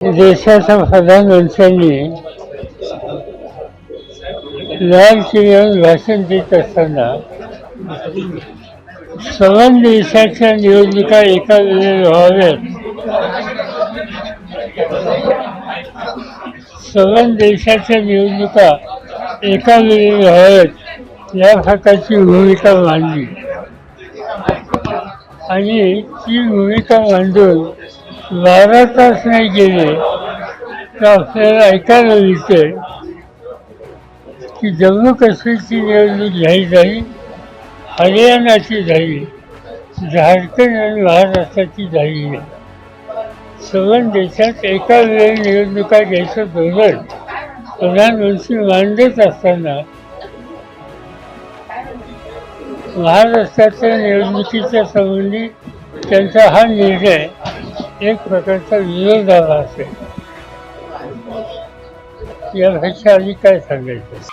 देशाच्या प्रधानमंत्र्यांनी लाल किल्ल्यावर भाषण देत असताना सवन देशाच्या निवडणुका एका वेळेला व्हाव्यात. सवन देशाच्या निवडणुका एका वेळेला व्हाव्यात या प्रकारची भूमिका मांडली. आणि ती भूमिका मांडून बारा तास नाही गेले तर आपल्याला ऐकायला मिळते की जम्मू काश्मीरची निवडणूक झाली झाली हरियाणाची झाली झारखंड आणि महाराष्ट्राची झाली नाही. देशात एका वेळी निवडणुका घ्यायचं धोरण प्रधानमंत्री मांडत असताना महाराष्ट्राच्या निवडणुकीच्या संबंधी त्यांचा हा निर्णय एक प्रकारचा विरोध झाला असेल. यापेक्षा आधी काय सांगायचं?